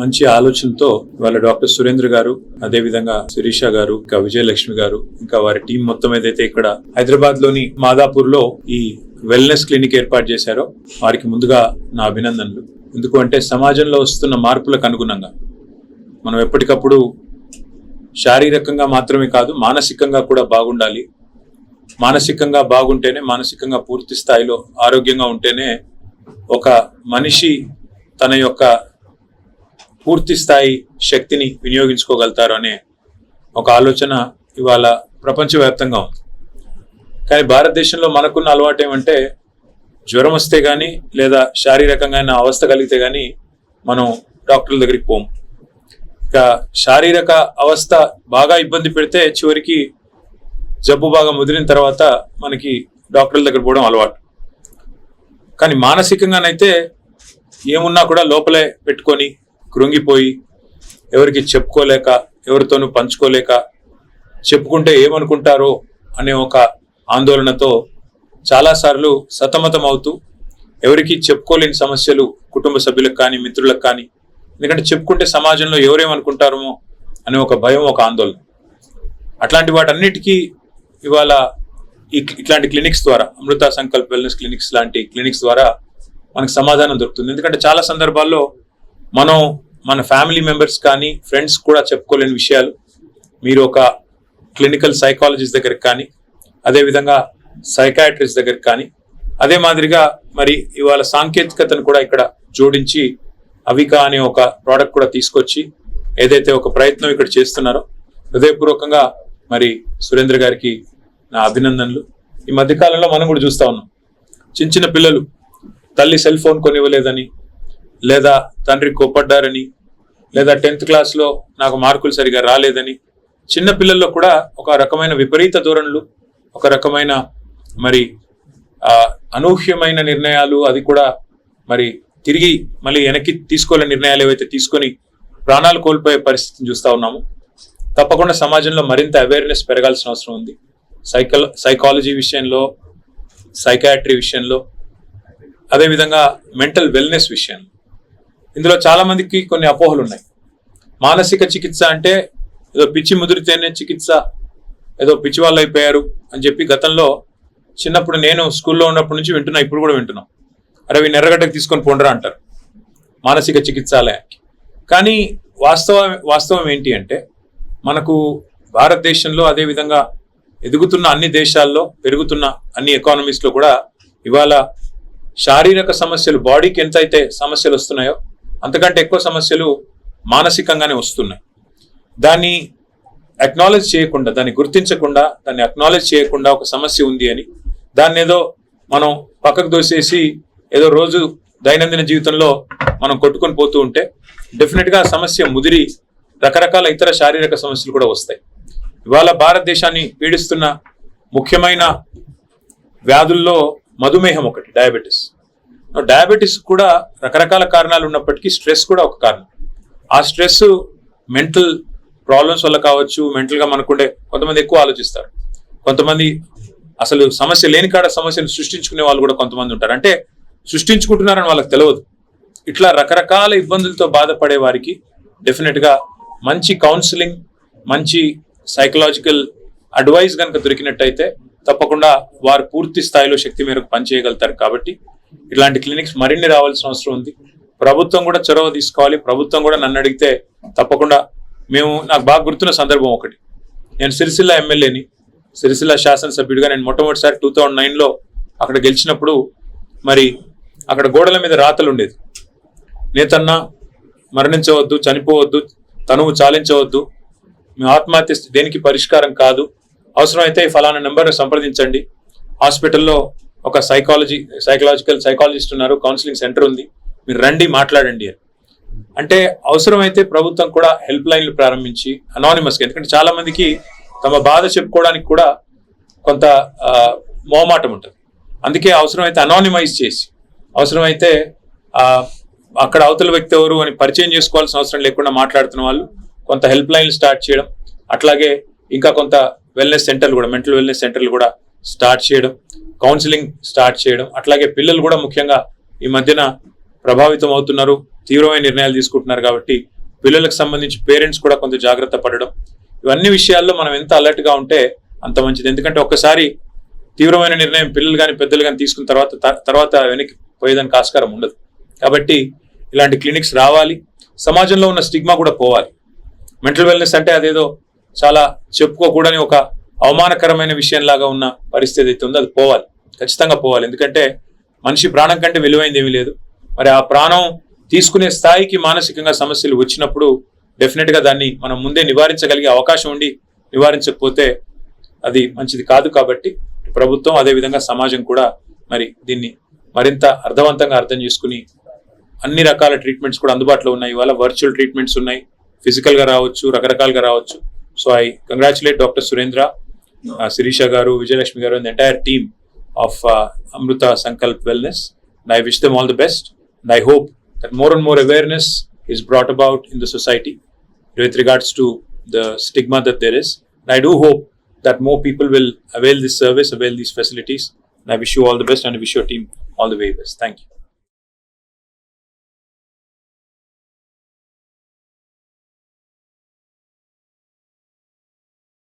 మంచి ఆలోచనతో వాళ్ళ డాక్టర్ సురేంద్ర గారు అదే విధంగా శిరీష గారు ఇంకా విజయలక్ష్మి గారు ఇంకా వారి టీం మొత్తం ఏదైతే ఇక్కడ హైదరాబాద్లోని మాదాపూర్లో ఈ వెల్నెస్ క్లినిక్ ఏర్పాటు చేశారో వారికి ముందుగా నా అభినందనలు. ఎందుకు అంటే సమాజంలో వస్తున్న మార్పులకు అనుగుణంగా మనం ఎప్పటికప్పుడు శారీరకంగా మాత్రమే కాదు మానసికంగా కూడా బాగుండాలి. మానసికంగా బాగుంటేనే మానసికంగా పూర్తి స్థాయిలో ఆరోగ్యంగా ఉంటేనే ఒక మనిషి తన యొక్క పూర్తి స్థాయి శక్తిని వినియోగించుకోగలుగుతారు అనే ఒక ఆలోచన ఇవాళ ప్రపంచవ్యాప్తంగా ఉంది. కానీ భారతదేశంలో మనకున్న అలవాటు ఏమంటే జ్వరం వస్తే కానీ లేదా శారీరకంగా అవస్థ కలిగితే కానీ మనం డాక్టర్ల దగ్గరికి పోము. ఇక శారీరక అవస్థ బాగా ఇబ్బంది పెడితే చివరికి జబ్బు బాగా ముదిరిన తర్వాత మనకి డాక్టర్ల దగ్గర పోవడం అలవాటు. కానీ మానసికంగానైతే ఏమున్నా కూడా లోపలే పెట్టుకొని కృంగిపోయి ఎవరికి చెప్పుకోలేక ఎవరితోనూ పంచుకోలేక చెప్పుకుంటే ఏమనుకుంటారో అనే ఒక ఆందోళనతో చాలాసార్లు సతమతం అవుతూ ఎవరికి చెప్పుకోలేని సమస్యలు కుటుంబ సభ్యులకు కానీ మిత్రులకు కానీ ఎందుకంటే చెప్పుకుంటే సమాజంలో ఎవరేమనుకుంటారో అనే ఒక భయం ఒక ఆందోళన. అట్లాంటి వాటన్నిటికీ ఇవాళ ఈ ఇట్లాంటి క్లినిక్స్ ద్వారా అమృత సంకల్ప్ వెల్నెస్ క్లినిక్స్ లాంటి క్లినిక్స్ ద్వారా మనకు సమాధానం దొరుకుతుంది. ఎందుకంటే చాలా సందర్భాల్లో మనం మన ఫ్యామిలీ మెంబర్స్ కానీ ఫ్రెండ్స్ కూడా చెప్పుకోలేని విషయాలు. మీరు ఒక క్లినికల్ సైకాలజిస్ట్ దగ్గరికి కానీ అదేవిధంగా సైకాట్రిస్ట్ దగ్గరికి కానీ అదే మాదిరిగా మరి ఇవాళ సాంకేతికతను కూడా ఇక్కడ జోడించి అవికా అనే ఒక ప్రోడక్ట్ కూడా తీసుకొచ్చి ఏదైతే ఒక ప్రయత్నం ఇక్కడ చేస్తున్నారో హృదయపూర్వకంగా మరి సురేంద్ర గారికి నా అభినందనలు. ఈ మధ్యకాలంలో మనం కూడా చూస్తా ఉన్నాం. చిన్న చిన్న పిల్లలు తల్లి సెల్ ఫోన్ కొనివ్వలేదని లేదా తండ్రి కోప్పడ్డారని లేదా టెన్త్ క్లాస్లో నాకు మార్కులు సరిగా రాలేదని చిన్న పిల్లల్లో కూడా ఒక రకమైన విపరీత ధోరణులు ఒక రకమైన మరి అనూహ్యమైన నిర్ణయాలు అది కూడా మరి తిరిగి మళ్ళీ వెనక్కి తీసుకోలేని నిర్ణయాలు ఏవైతే తీసుకొని ప్రాణాలు కోల్పోయే పరిస్థితిని చూస్తా ఉన్నాము. తప్పకుండా సమాజంలో మరింత అవేర్నెస్ పెరగాల్సిన అవసరం ఉంది. సైకల్ సైకాలజీ విషయంలో సైకాట్రీ విషయంలో అదేవిధంగా మెంటల్ వెల్నెస్ విషయంలో. ఇందులో చాలా మందికి కొన్ని అపోహలు ఉన్నాయి. మానసిక చికిత్స అంటే ఏదో పిచ్చి ముదిరితేనే చికిత్స ఏదో పిచ్చి వాళ్ళు అయిపోయారు అని చెప్పి గతంలో చిన్నప్పుడు నేను స్కూల్లో ఉన్నప్పటి నుంచి వింటున్నా ఇప్పుడు కూడా వింటున్నాం. అరే వీళ్ళు తీసుకొని పోండరా అంటారు మానసిక చికిత్సాలయానికి కానీ వాస్తవ వాస్తవం ఏంటి అంటే మనకు భారతదేశంలో అదేవిధంగా ఎదుగుతున్న అన్ని దేశాల్లో పెరుగుతున్న అన్ని ఎకానమీస్లో కూడా ఇవాళ శారీరక సమస్యలు బాడీకి ఎంత అయితే సమస్యలు వస్తున్నాయో అంతకంటే ఎక్కువ సమస్యలు మానసికంగానే వస్తున్నాయి. దాన్ని అక్నాలెడ్జ్ చేయకుండా దాన్ని గుర్తించకుండా దాన్ని అక్నాలెడ్జ్ చేయకుండా ఒక సమస్య ఉంది అని దాన్ని ఏదో మనం పక్కకు దోసేసి ఏదో రోజు దైనందిన జీవితంలో మనం కొట్టుకొని పోతూ ఉంటే డెఫినెట్గా ఆ సమస్య ముదిరి రకరకాల ఇతర శారీరక సమస్యలు కూడా వస్తాయి. ఇవాళ భారతదేశాన్ని పీడిస్తున్న ముఖ్యమైన వ్యాధుల్లో మధుమేహం ఒకటి డయాబెటీస్ డయాబెటీస్ కూడా రకరకాల కారణాలు ఉన్నప్పటికీ స్ట్రెస్ కూడా ఒక కారణం. ఆ స్ట్రెస్ మెంటల్ ప్రాబ్లమ్స్ వల్ల కావచ్చు మెంటల్గా మనకుండే కొంతమంది ఎక్కువ ఆలోచిస్తారు. కొంతమంది అసలు సమస్య లేని కాడ సమస్యను సృష్టించుకునే వాళ్ళు కూడా కొంతమంది ఉంటారు. అంటే సృష్టించుకుంటున్నారని వాళ్ళకి తెలియదు ఇట్లా రకరకాల ఇబ్బందులతో బాధపడే వారికి డెఫినెట్గా మంచి కౌన్సిలింగ్ మంచి సైకలాజికల్ అడ్వైస్ కనుక దొరికినట్టయితే తప్పకుండా వారు పూర్తి స్థాయిలో శక్తి మేరకు పనిచేయగలుగుతారు కాబట్టి ఇట్లాంటి క్లినిక్స్ మరిన్ని రావాల్సిన అవసరం ఉంది. ప్రభుత్వం కూడా చొరవ తీసుకోవాలి. ప్రభుత్వం కూడా నన్ను అడిగితే తప్పకుండా మేము నాకు బాగా గుర్తున్న సందర్భం ఒకటి. నేను సిరిసిల్ల ఎమ్మెల్యేని సిరిసిల్ల శాసనసభ్యుడిగా నేను మొట్టమొదటిసారి టూ థౌజండ్ నైన్లో అక్కడ గెలిచినప్పుడు మరి అక్కడ గోడల మీద రాతలు ఉండేది. నేతన్న మరణించవద్దు చనిపోవద్దు తనువు చాలించవద్దు మీ ఆత్మహత్య దేనికి పరిష్కారం కాదు. అవసరమైతే ఈ ఫలానా నెంబర్ను సంప్రదించండి. హాస్పిటల్లో ఒక సైకాలజీ సైకలాజికల్ సైకాలజిస్ట్ ఉన్నారు కౌన్సిలింగ్ సెంటర్ ఉంది. మీరు రండి మాట్లాడండి అని. అంటే అవసరమైతే ప్రభుత్వం కూడా హెల్ప్ లైన్లు ప్రారంభించి అనానిమస్గా ఎందుకంటే చాలా మందికి తమ బాధ చెప్పుకోవడానికి కూడా కొంత మోమాటం ఉంటుంది. అందుకే అవసరమైతే అనానిమైజ్ చేసి అవసరమైతే అక్కడ అవతల వ్యక్తి ఎవరు అని పరిచయం చేసుకోవాల్సిన అవసరం లేకుండా మాట్లాడుతున్న వాళ్ళు కొంత హెల్ప్ లైన్లు స్టార్ట్ చేయడం అట్లాగే ఇంకా కొంత వెల్నెస్ సెంటర్లు కూడా మెంటల్ వెల్నెస్ సెంటర్లు కూడా స్టార్ట్ చేయడం కౌన్సిలింగ్ స్టార్ట్ చేయడం అట్లాగే పిల్లలు కూడా ముఖ్యంగా ఈ మధ్యన ప్రభావితం అవుతున్నారు తీవ్రమైన నిర్ణయాలు తీసుకుంటున్నారు కాబట్టి పిల్లలకు సంబంధించి పేరెంట్స్ కూడా కొంత జాగ్రత్త పడడం. ఇవన్నీ విషయాల్లో మనం ఎంత అలర్ట్గా ఉంటే అంత మంచిది. ఎందుకంటే ఒక్కసారి తీవ్రమైన నిర్ణయం పిల్లలు కానీ పెద్దలు కానీ తీసుకున్న తర్వాత త- తర్వాత వెనక్కి పోయేదానికి ఆస్కారం ఉండదు. కాబట్టి ఇలాంటి క్లినిక్స్ రావాలి. సమాజంలో ఉన్న స్టిగ్మా కూడా పోవాలి. మెంటల్ వెల్నెస్ అంటే అదేదో చాలా చెప్పుకోకూడని ఒక అవమానకరమైన విషయంలాగా ఉన్న పరిస్థితి అయితే ఉందో అది పోవాలి. ఖచ్చితంగా పోవాలి. ఎందుకంటే మనిషి ప్రాణం కంటే విలువైంది ఏమీ లేదు. మరి ఆ ప్రాణం తీసుకునే స్థాయికి మానసికంగా సమస్యలు వచ్చినప్పుడు డెఫినెట్గా దాన్ని మనం ముందే నివారించగలిగే అవకాశం ఉండి నివారించకపోతే అది మంచిది కాదు కాబట్టి ప్రభుత్వం అదేవిధంగా సమాజం కూడా మరి దీన్ని మరింత అర్థవంతంగా అర్థం చేసుకుని అన్ని రకాల ట్రీట్మెంట్స్ కూడా అందుబాటులో ఉన్నాయి. ఇవాళ వర్చువల్ ట్రీట్మెంట్స్ ఉన్నాయి. ఫిజికల్గా రావచ్చు రకరకాలుగా రావచ్చు. So I congratulate doctor Surendra. Uh, Sirisha Garu, Vijayashmi Garu, and the entire team of uh, Amruta Sankalp Wellness. I wish them all the best. And I hope that more and more awareness is brought about in the society with regards to the stigma that there is. I do hope that more people will avail this service, avail these facilities. I wish you all the best and I wish your team all the very best. Thank you.